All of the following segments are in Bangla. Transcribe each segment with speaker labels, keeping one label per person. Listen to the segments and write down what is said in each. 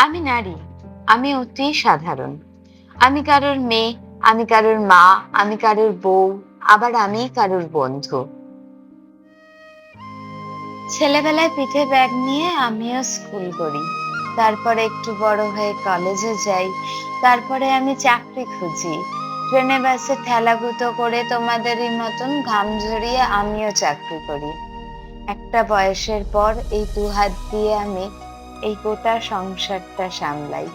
Speaker 1: আমি নারী, আমি অতি সাধারণ। আমি কারোর মেয়ে, আমি কারোর মা, আমি কারোর বউ, আবার আমি কারোর বন্ধু। ছেলেবেলায় পিঠে ব্যাগ নিয়ে আমিও স্কুল করি। তারপরে একটু বড় হয়ে কলেজে যাই। তারপরে আমি চাকরি খুঁজি। ট্রেনে, বাসে ঠেলাগুতো করে তোমাদেরই মতন ঘাম ঝরিয়ে আমিও চাকরি করি। একটা বয়সের পর এই দু হাত দিয়ে আমি এই গোটা সংসারটা সামলাই।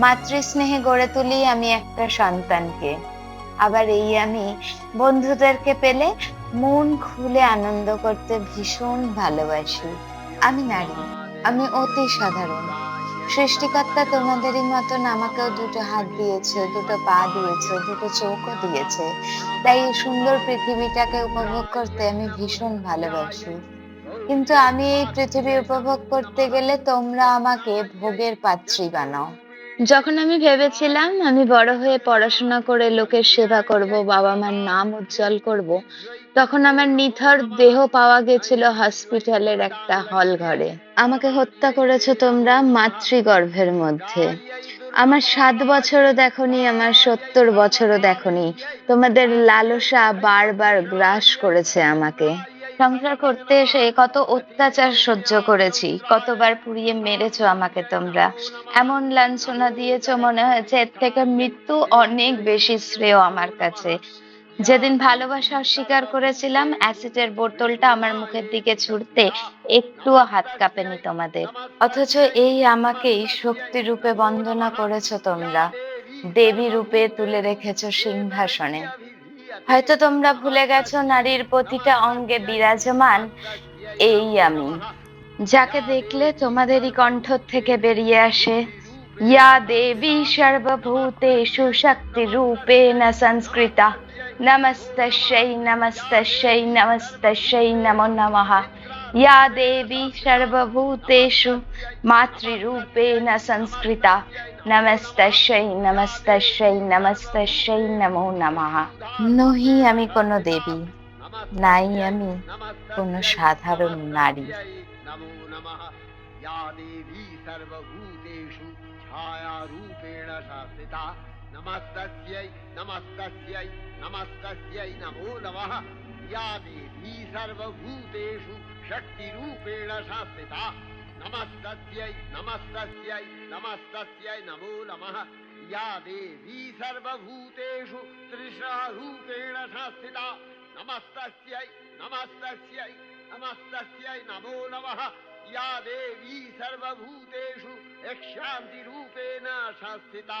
Speaker 1: মাতৃস্নেহে গড়ে তুলি আমি একটা সন্তানকে। আবার এই আমি বন্ধুদেরকে পেলে মন খুলে আনন্দ করতে ভীষণ ভালোবাসি। আমি নারী, আমি অতি সাধারণ। সৃষ্টিকর্তা তোমাদেরই মতন আমাকেও দুটো হাত দিয়েছে, দুটো পা দিয়েছে, দুটো চোখও দিয়েছে। তাই সুন্দর পৃথিবীটাকে উপভোগ করতে আমি ভীষণ ভালোবাসি। কিন্তু আমি এই পৃথিবী উপভোগ করতে গেলে তোমরা আমাকে ভোগের পাত্রী বানাও। যখন আমি ভেবেছিলাম আমি বড় হয়ে পড়াশোনা করে লোকের সেবা করব বাবা মার নাম উজ্জ্বল করব, তখন আমার নিথর দেহ পাওয়া গেছিল হসপিটালের একটা হল ঘরে। আমাকে হত্যা করেছ তোমরা মাতৃগর্ভের মধ্যে। আমার সাত বছরও দেখনি, আমার সত্তর বছরও দেখনি। তোমাদের লালসা বারবার গ্রাস করেছে আমাকে। সংসার করতে এসে কত অত্যাচার সহ্য করেছি। কতবার পুড়িয়ে মেরেছো আমাকে তোমরা। এমন লাঞ্ছনা দিয়েছ মনে হয়েছে, এর থেকে মৃত্যু অনেক বেশি শ্রেয় আমার কাছে। যেদিন ভালোবাসা অস্বীকার করেছিলাম, অ্যাসিডের বোতলটা আমার মুখের দিকে ছুড়তে একটুও হাত কাঁপেনি তোমাদের। অথচ এই আমাকেই শক্তি রূপে বন্দনা করেছ তোমরা। দেবী রূপে তুলে রেখেছো সিংহাসনে। হয়তো তোমরা ভুলে গেছো, নারীর প্রতিটা অঙ্গে বিরাজমান এই আমি। যাকে দেখলে তোমাদেরই কণ্ঠ থেকে বেরিয়ে আসে। ইয়া দেবী সর্বভূতেষু শক্তি না সংস্কৃতা। নমস্তস্যৈ নমস্তস্যৈ নমস্তস্যৈ নমো নমঃ। ইয়া দেবী সর্বভূতেষু মাতৃরূপেণ সংস্কৃতা নমস্তস্যৈ নমস্তস্যৈ নমস্তস্যৈ নমো নমঃ নহি আমি কোনো দেবী নাই আমি কোনো সাধারণ নারী
Speaker 2: नमो नमः या देवी या देवी सर्वभूतेषु शक्तिरूपेण सा स्थिता नमस्तस्यै नमस्तस्यै नमस्तस्यै नमो नमः। या देवी सर्वभूतेषु तृषारूपेण सा स्थिता नमस्तस्यै नमस्तस्यै नमस्तस्यै नमो नमः। या देवी सर्वभूतेषु यक्षान्तिरूपेण सा स्थिता